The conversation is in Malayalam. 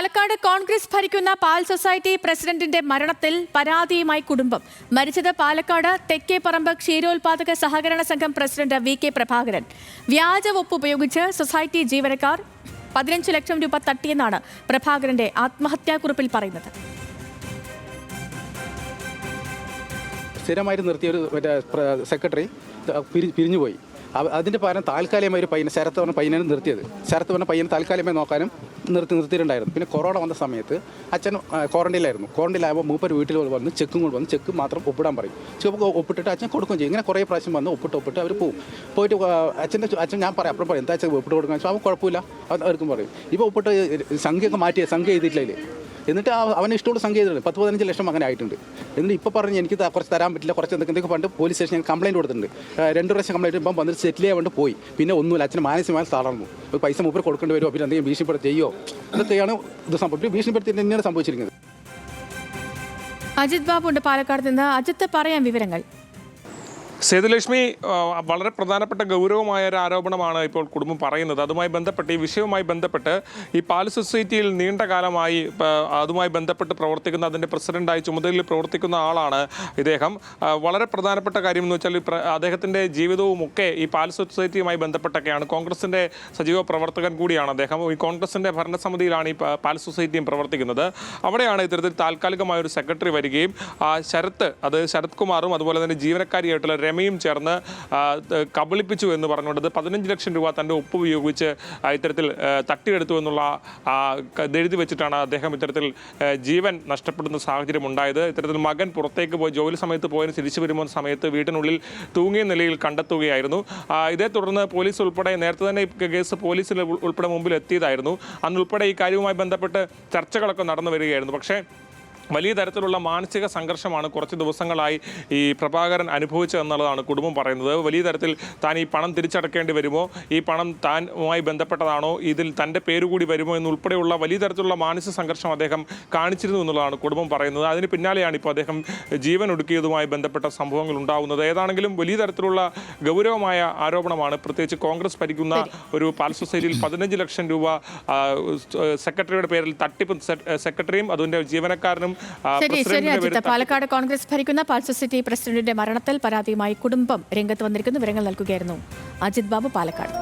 പാലക്കാട് കോൺഗ്രസ് ഭരിക്കുന്ന പാൽ സൊസൈറ്റി പ്രസിഡന്റിന്റെ മരണത്തിൽ പരാതിയുമായി കുടുംബം. മരിച്ചത് പാലക്കാട് തെക്കേപ്പറമ്പ് ക്ഷീരോത്പാദക സഹകരണ സംഘം പ്രസിഡന്റ് വി കെ പ്രഭാകരൻ. വ്യാജ ഒപ്പ് ഉപയോഗിച്ച് സൊസൈറ്റി ജീവനക്കാർ പതിനഞ്ച് ലക്ഷം രൂപ തട്ടിയെന്നാണ് പ്രഭാകരന്റെ ആത്മഹത്യാക്കുറിപ്പിൽ പറയുന്നത്. സ്ഥിരമായിട്ട് നിർത്തിയ ഒരു സെക്രട്ടറി പിരിഞ്ഞുപോയി. അതിന്റെ പകരം താൽക്കാലികമായി ഒരു പയ്യനെ ശരത്ത് പറഞ്ഞ പയ്യനാണ് നിർത്തിയത്. ശരത്ത് പറഞ്ഞ പയ്യനെ താൽക്കാലികമായി നോക്കാനും നിർത്തി നിർത്തിയിട്ടുണ്ടായിരുന്നു. പിന്നെ കൊറോണ വന്ന സമയത്ത് അച്ഛൻ ക്വാറന്റൈനിലായിരുന്നു. ക്വാറന്റൈനിലാകുമ്പോൾ മൂപ്പർ വീട്ടിൽ വന്ന് ചെക്കും കൊണ്ട് വന്ന് ചെക്ക് മാത്രം ഒപ്പിടാൻ പറയും. ചെക്ക് ഒപ്പിട്ടിട്ട് അച്ഛൻ കൊടുക്കുകയും ചെയ്യും. ഇങ്ങനെ കുറേ പ്രാവശ്യം വന്ന് ഒപ്പിട്ട് ഒപ്പിട്ട് അവർ പോകും പോയിട്ട് അച്ഛന്റെ അച്ഛൻ ഞാൻ പറയാം അപ്പുറം പറയും എന്താ അച്ഛൻ ഒപ്പിട്ട് കൊടുക്കാൻ? വെച്ചാൽ അവൻ കുഴപ്പമില്ല. അവർക്കും പറയും. ഇപ്പോൾ ഒപ്പിട്ട് സംഖ്യയൊക്കെ മാറ്റിയ സംഖ്യ അതിൽ എന്നിട്ട് അവന് ഇഷ്ടമുള്ള ചെയ്തിട്ടുണ്ട്. പത്ത് പതിനഞ്ച് ലക്ഷം അങ്ങനെ ആയിട്ടുണ്ട്. എന്നിട്ട് ഇപ്പോൾ പറഞ്ഞ് എനിക്ക് കുറച്ച് തരാൻ പറ്റില്ല കുറച്ച് എന്തൊക്കെ പണ്ട് പോലീസ് സ്റ്റേഷൻ കംപ്ലയിന്റ് കൊടുത്തിട്ടുണ്ട്. രണ്ട് പ്രാവശ്യം കംപ്ലയിന്റ് ഇപ്പം വന്നിട്ട് സെറ്റിൽ ചെയ്യാൻ വേണ്ടി പോയി. പിന്നെ ഒന്നുമില്ല അച്ഛന് മാനസികമായി തളർന്നു. ഒരു പൈസ മൂപ്പർ കൊടുക്കേണ്ടി വരുമോ പിന്നെ എന്തെങ്കിലും ഭീഷണിപ്പെടുത്തി ചെയ്യോ? ഇതൊക്കെയാണ് ഇത് സംഭവിച്ചത് ഭീഷണിപ്പെടുത്തി തന്നെയാണ് സംഭവിച്ചിരിക്കുന്നത്. അജിത് ബാബു ഉണ്ട് പാലക്കാട് നിന്ന്. അജിത്ത് പറയാൻ വിവരങ്ങൾ. സേതുലക്ഷ്മി വളരെ പ്രധാനപ്പെട്ട ഗൗരവമായ ഒരു ആരോപണമാണ് ഇപ്പോൾ കുടുംബം പറയുന്നത്. അതുമായി ബന്ധപ്പെട്ട് ഈ വിഷയവുമായി ബന്ധപ്പെട്ട് ഈ പാൽ സൊസൈറ്റിയിൽ നീണ്ട കാലമായി അതുമായി ബന്ധപ്പെട്ട് പ്രവർത്തിക്കുന്ന അതിന്റെ പ്രസിഡന്റായി ചുമതലയിൽ പ്രവർത്തിക്കുന്ന ആളാണ് ഇദ്ദേഹം. വളരെ പ്രധാനപ്പെട്ട കാര്യം എന്ന് വെച്ചാൽ അദ്ദേഹത്തിന്റെ ജീവിതവും ഒക്കെ ഈ പാൽ സൊസൈറ്റിയുമായി ബന്ധപ്പെട്ടൊക്കെയാണ്. കോൺഗ്രസിന്റെ സജീവ പ്രവർത്തകൻ കൂടിയാണ് അദ്ദേഹം. ഈ കോൺഗ്രസിന്റെ ഭരണസമിതിയിലാണ് ഈ പാൽ സൊസൈറ്റിയും പ്രവർത്തിക്കുന്നത്. അവിടെയാണ് ഇത്തരത്തിൽ താൽക്കാലികമായ ഒരു സെക്രട്ടറി വരികയും ശരത്ത് അത് ശരത് കുമാറും അതുപോലെ തന്നെ ജീവനക്കാരിയായിട്ടുള്ള രമയും ചേർന്ന് കബളിപ്പിച്ചു എന്ന് പറഞ്ഞുകൊണ്ട് പതിനഞ്ച് ലക്ഷം രൂപ തന്റെ ഒപ്പ് ഉപയോഗിച്ച് ഇത്തരത്തിൽ തട്ടിയെടുത്തു എന്നുള്ള എഴുതി വെച്ചിട്ടാണ് അദ്ദേഹം ഇത്തരത്തിൽ ജീവൻ നഷ്ടപ്പെടുന്ന സാഹചര്യം ഉണ്ടായത്. ഇത്തരത്തിൽ മകൻ പുറത്തേക്ക് പോയി ജോലി സമയത്ത് പോയതിന് തിരിച്ചു വരുമ്പോൾ സമയത്ത് വീട്ടിനുള്ളിൽ തൂങ്ങിയ നിലയിൽ കണ്ടെത്തുകയായിരുന്നു. ഇതേ തുടർന്ന് പോലീസ് ഉൾപ്പെടെ നേരത്തെ തന്നെ കേസ് പോലീസിൽ ഉൾ- ഉൾപ്പെടെ മുമ്പിൽ എത്തിയതായിരുന്നു. അന്നുൾപ്പെടെ ഈ കാര്യവുമായി ബന്ധപ്പെട്ട് ചർച്ചകളൊക്കെ നടന്നു വരികയായിരുന്നു. പക്ഷേ വലിയ തരത്തിലുള്ള മാനസിക സംഘർഷമാണ് കുറച്ച് ദിവസങ്ങളായി ഈ പ്രഭാകരൻ അനുഭവിച്ചതെന്നുള്ളതാണ് കുടുംബം പറയുന്നത്. വലിയ തരത്തിൽ താൻ ഈ പണം തിരിച്ചടക്കേണ്ടി വരുമോ? ഈ പണം താനുമായി ബന്ധപ്പെട്ടതാണോ? ഇതിൽ തന്റെ പേര് കൂടി വരുമോ? എന്നുൾപ്പെടെയുള്ള വലിയ തരത്തിലുള്ള മാനസിക സംഘർഷം അദ്ദേഹം കാണിച്ചിരുന്നു എന്നുള്ളതാണ് കുടുംബം പറയുന്നത്. അതിന് പിന്നാലെയാണ് ഇപ്പോൾ അദ്ദേഹം ജീവൻ ഒടുക്കിയതുമായി ബന്ധപ്പെട്ട സംഭവങ്ങൾ ഉണ്ടാകുന്നത് ഏതാണെങ്കിലും വലിയ തരത്തിലുള്ള ഗൗരവമായ ആരോപണമാണ് പ്രത്യേകിച്ച് കോൺഗ്രസ് ഭരിക്കുന്ന ഒരു പാൽ സൊസൈറ്റിയിൽ പതിനഞ്ച് ലക്ഷം രൂപ സെക്രട്ടറിയുടെ പേരിൽ തട്ടിപ്പ് സെക്രട്ടറിയും അതിന്റെ ജീവനക്കാരനും ശരി ശരി അജിത്ത്. പാലക്കാട് കോൺഗ്രസ് ഭരിക്കുന്ന പാൽ സൊസൈറ്റി പ്രസിഡന്റിന്റെ മരണത്തിൽ പരാതിയുമായി കുടുംബം രംഗത്ത് വന്നിരിക്കുന്നു. വിവരങ്ങൾ നൽകുകയായിരുന്നു അജിത് ബാബു പാലക്കാട്.